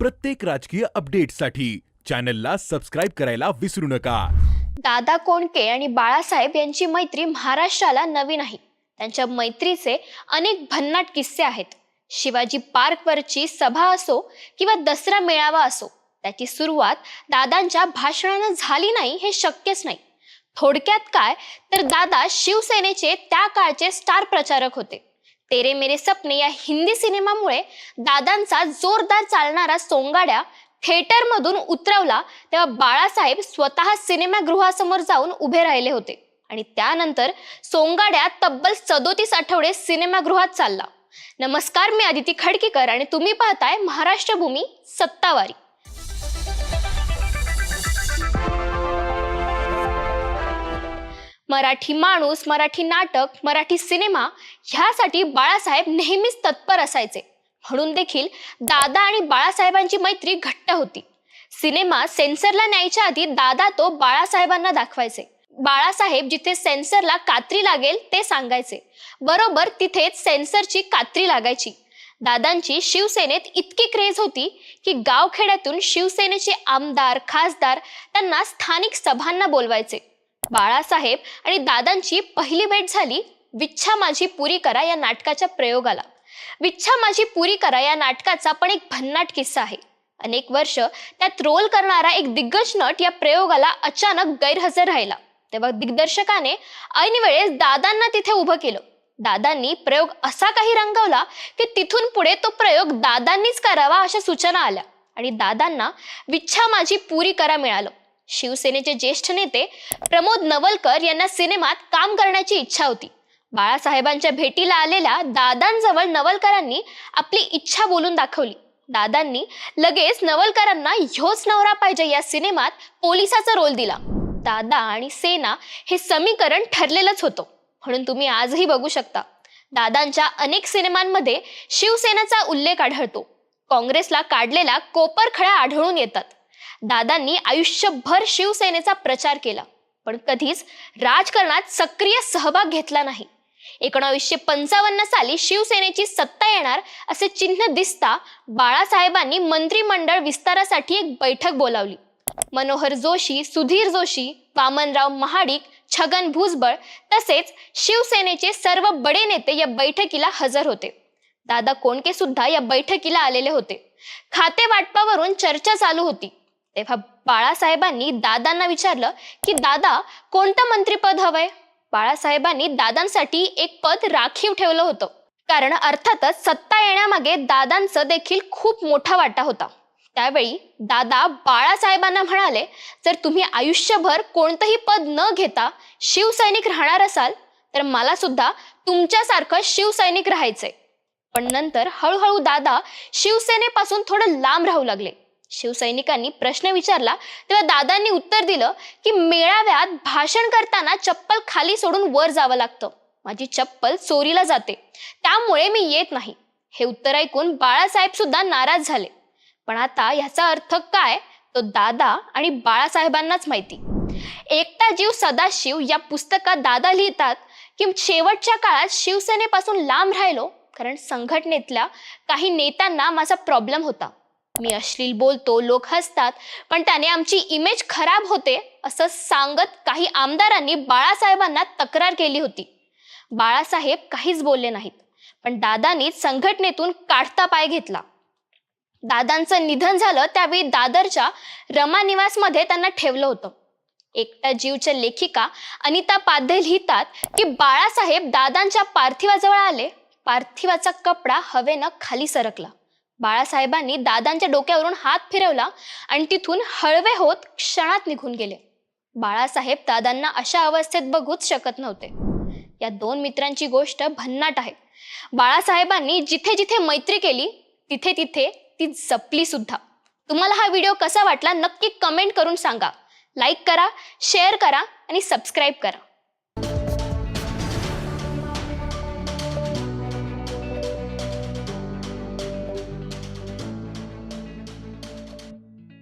प्रत्येक राजकीय अपडेटसाठी चॅनलला सबस्क्राईब करायला विसरू नका. दादा कोंडके आणि बाळासाहेब यांची मैत्री महाराष्ट्राला नवी नाही त्यांच्या मैत्रीचे अनेक भन्नाट किस्से आहेत. शिवाजी पार्कवरची सभा असो किंवा दसरा मेळावा असो त्याची सुरुवात दादांच्या भाषणानं झाली नाही हे शक्यच नाही. थोडक्यात काय तर दादा शिवसेनेचे त्या काळचे स्टार प्रचारक होते. तेरे मेरे सपने या हिंदी सिनेमामुळे दादांचा जोरदार चालणारा सोंगाड्या थिएटरमधून उतरवला तेव्हा बाळासाहेब स्वतः सिनेमागृहासमोर जाऊन उभे राहिले होते. आणि त्यानंतर सोंगाड्या तब्बल सदोतीस आठवडे सिनेमागृहात चालला. नमस्कार मी आदिती खडकीकर आणि तुम्ही पाहताय महाराष्ट्र भूमी सत्तावारी. मराठी माणूस मराठी नाटक मराठी सिनेमा ह्यासाठी बाळासाहेब नेहमीच तत्पर असायचे. म्हणून देखील दादा आणि बाळासाहेबांची मैत्री घट्ट होती. सिनेमा सेन्सरला न्यायच्या आधी दादा तो बाळासाहेबांना दाखवायचे. बाळासाहेब जिथे सेन्सरला कात्री लागेल ते सांगायचे. बरोबर तिथेच सेन्सरची कात्री लागायची. दादांची शिवसेनेत इतकी क्रेज होती की गावखेड्यातून शिवसेनेचे आमदार खासदार त्यांना स्थानिक सभांना बोलवायचे. बाळासाहेब आणि दादांची पहिली भेट झाली विच्छा माझी पुरी करा या नाटकाच्या प्रयोगाला. विच्छा माझी पुरी करा या नाटकाचा पण एक भन्नाट किस्सा आहे. अनेक वर्ष त्यात रोल करणारा एक दिग्गज नट या प्रयोगाला अचानक गैरहजर राहिला. तेव्हा दिग्दर्शकाने ऐन वेळेस दादांना तिथे उभं केलं. दादांनी प्रयोग असा काही रंगवला की तिथून पुढे तो प्रयोग दादांनीच करावा अशा सूचना आल्या आणि दादांना विच्छा माझी पुरी करा मिळालं. शिवसेनेचे ज्येष्ठ नेते प्रमोद नवलकर यांना सिनेमात काम करण्याची इच्छा होती. बाळासाहेबांच्या भेटीला आलेल्या दादांजवळ नवलकरांनी आपली इच्छा बोलून दाखवली. दादांनी लगेच नवलकरांना ह्योच नवरा पाहिजे या सिनेमात पोलिसाचा रोल दिला. दादा आणि सेना हे समीकरण ठरलेलंच होतं. म्हणून तुम्ही आजही बघू शकता. दादांच्या अनेक सिनेमांमध्ये शिवसेनेचा उल्लेख आढळतो. काँग्रेसला काढलेला कोपरखळ्या आढळून येतात. दादांनी आयुष्यभर शिवसेनेचा प्रचार केला पण कधीच राजकारणात सक्रिय सहभाग घेतला नाही. एकोणावीसशे पंचावन्न साली शिवसेनेची सत्ता येणार असे चिन्ह दिसता बाळासाहेबांनी मंत्रिमंडळ विस्तारासाठी एक बैठक बोलावली. मनोहर जोशी सुधीर जोशी वामनराव महाडिक छगन भुजबळ तसेच शिवसेनेचे सर्व बडे नेते या बैठकीला हजर होते. दादा कोंडके सुद्धा या बैठकीला आलेले होते. खाते वाटपावरून चर्चा चालू होती. तेव्हा बाळासाहेबांनी दादांना विचारलं की दादा कोणतं मंत्रीपद हवंय? बाळासाहेबांनी दादांसाठी एक पद राखीव ठेवलं होतं. कारण अर्थातच सत्ता येण्यामागे दादांचं देखील खूप मोठा वाटा होता. त्यावेळी दादा बाळासाहेबांना म्हणाले जर तुम्ही आयुष्यभर कोणतंही पद न घेता शिवसैनिक राहणार असाल तर मला सुद्धा तुमच्यासारखं शिवसैनिक राहायचंय. पण नंतर हळूहळू दादा शिवसेनेपासून थोडं लांब राहू लागले. शिवसैनिकांनी प्रश्न विचारला तेव्हा दादांनी उत्तर दिलं की मेळाव्यात भाषण करताना चप्पल खाली सोडून वर जावं लागतं. माझी चप्पल चोरीला जाते. त्यामुळे मी येत नाही. हे उत्तर ऐकून बाळासाहेब सुद्धा नाराज झाले. पण आता ह्याचा अर्थ काय? तो दादा आणि बाळासाहेबांनाच माहिती. एकटा जीव सदाशिव या पुस्तकात दादा लिहितात की शेवटच्या काळात शिवसेनेपासून लांब राहिलो कारण संघटनेतल्या काही नेत्यांना माझा प्रॉब्लेम होता. मी अश्लील बोलतो लोक हसतात पण त्याने आमची इमेज खराब होते असं सांगत काही आमदारांनी बाळासाहेबांना तक्रार केली होती. बाळासाहेब काहीच बोलले नाहीत पण दादांनी संघटनेतून काढता पाय घेतला. दादांचं निधन झालं त्यावेळी दादरच्या रमा निवासमध्ये त्यांना ठेवलं होतं. एकटा जीवच्या लेखिका अनिता पाध्ये लिहितात की बाळासाहेब दादांच्या पार्थिवाजवळ आले. पार्थिवाचा कपडा हवेनं खाली सरकला. बाळासाहेबांनी दादांच्या डोक्यावरून हात फिरवला आणि तिथून हळवे होत क्षणात निघून गेले. बाळासाहेब दादांना अशा अवस्थेत बघूच शकत नव्हते. या दोन मित्रांची गोष्ट भन्नाट आहे. बाळासाहेबांनी जिथे जिथे मैत्री केली तिथे तिथे ती जपली सुद्धा. तुम्हाला हा व्हिडिओ कसा वाटला नक्की कमेंट करून सांगा. लाईक करा शेअर करा आणि सबस्क्राईब करा.